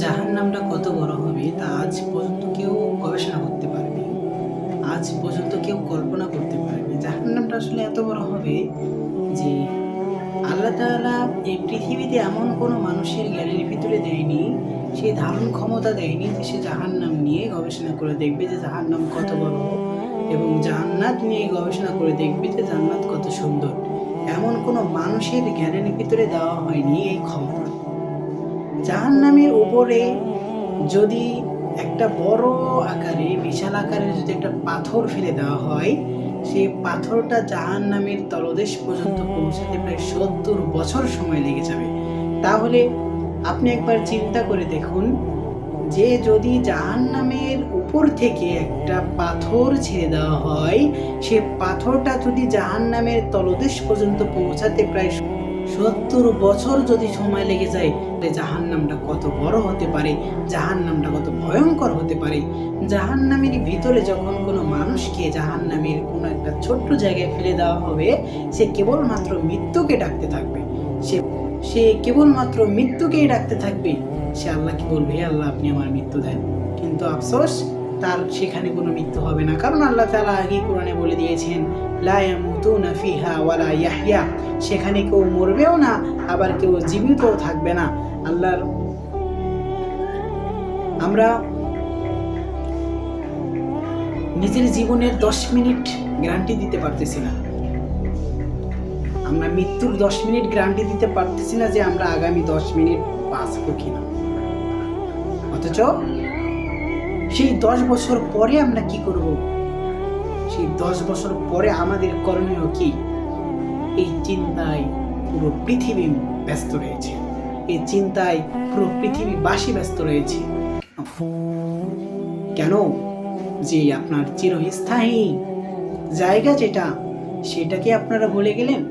জাহান নামটা কত বড় হবে, তা আজ পর্যন্ত কেউ গবেষণা করতে পারবে আজ পর্যন্ত কেউ কল্পনা করতে পারবে জাহান নামটা আসলে এত বড় হবে যে আল্লাহ তাআলা এই পৃথিবীতে এমন কোনো মানুষের জ্ঞানের ভিতরে দেয়নি সেই ধারণ ক্ষমতা দেয়নি যে সে জাহান নাম নিয়ে গবেষণা করে দেখবে যে জাহান নাম কত বড় এবং জান্নাত নিয়ে গবেষণা করে দেখবে যে জান্নাত কত সুন্দর। এমন কোনো মানুষের জ্ঞানের ভিতরে দেওয়া হয়নি এই ক্ষমতা। জাহান্নামের উপরে যদি একটা বড় আকারে, বিশাল আকারে যদি একটা পাথর ফেলে দেওয়া হয়, সেই পাথরটা জাহান্নামের তলদেশ পর্যন্ত পৌঁছাতে প্রায় সত্তর বছর সময় লেগে যাবে। তাহলে আপনি একবার চিন্তা করে দেখুন যে যদি জাহান্নামের উপর থেকে একটা পাথর ছেড়ে দেওয়া হয়, সে পাথরটা যদি জাহান্নামের তলদেশ পর্যন্ত পৌঁছাতে প্রায় সত্তর বছর যদি সময় লেগে যায়, তাহলে জাহান নামটা কত বড় হতে পারে জাহান নামটা কত ভয়ঙ্কর হতে পারে। জাহান নামের ভিতরে যখন কোনো মানুষকে জাহান নামের কোনো একটা ছোট্ট জায়গায় ফেলে দেওয়া হবে, সে কেবলমাত্র মৃত্যুকে ডাকতে থাকবে। সে সে কেবলমাত্র মৃত্যুকেই ডাকতে থাকবে। সে আল্লাহকে বলবে আল্লাহ, আপনি আমার মৃত্যু দেন। কিন্তু আফসোস তার সেখানে কোনো মৃত্যু হবে না। কারণ আল্লাহ তাআলা আগেই কোরআনে বলে দিয়েছেন, লা ইয়ামুতুনা ফিহা ওয়ালা ইয়াহইয়া। সেখানে কেউ মরবেও না, আবার কেউ জীবিতও থাকবে না। আল্লাহর আমরা নিজের জীবনের দশ মিনিট গ্যারান্টি দিতে পারতেছি না। আমরা মৃত্যুর দশ মিনিট গ্যারান্টি দিতে পারতেছি না যে আমরা আগামী দশ মিনিট বাঁচবো কিনা। অথচ সেই দশ বছর পরে আমরা কি করব? সেই দশ বছর পরে আমাদের করণীয় কি? এই চিন্তায় পুরো পৃথিবী ব্যস্ত রয়েছে। এই চিন্তায় পুরো পৃথিবীবাসী ব্যস্ত রয়েছে। কেন? যে আপনার চিরস্থায়ী জায়গা যেটা, সেটাকে আপনারা ভুলে গেলেন?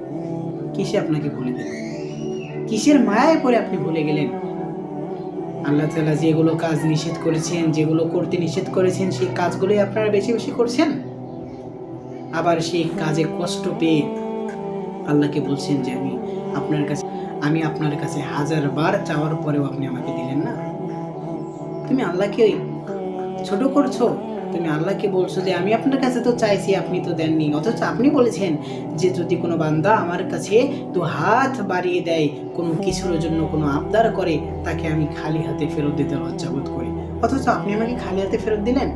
কিসে আপনাকে ভুলে গেলেন? কিসের মায়ায় পরে আপনি ভুলে গেলেন? আল্লাহ তালা যেগুলো কাজ নিষেধ করেছেন, যেগুলো করতে নিষেধ করেছেন, সেই কাজগুলোই আপনারা বেশি বেশি করছেন? আবার সেই কাজে কষ্ট পেয়ে আল্লাহকে বলছেন যে আমি আপনার কাছে, আমি আপনার কাছে হাজার বার চাওয়ার পরেও আপনি আমাকে দিলেন না। তুমি আল্লাহকে ছোট করছ? তুমি আল্লাহকে বলছো যে আমি আপনার কাছে তো চাইছি, আপনি তো দেননি। অথচ আপনি বলেছেন যে যদি কোনো বান্দা আমার কাছে তো হাত বাড়িয়ে দেয়, কোনো কিছুর জন্য কোনো আবদার করে, তাকে আমি খালি হাতে ফেরত দিতে লজ্জাবোধ করি। অথচ আপনি আমাকে খালি হাতে ফেরত দিলেন?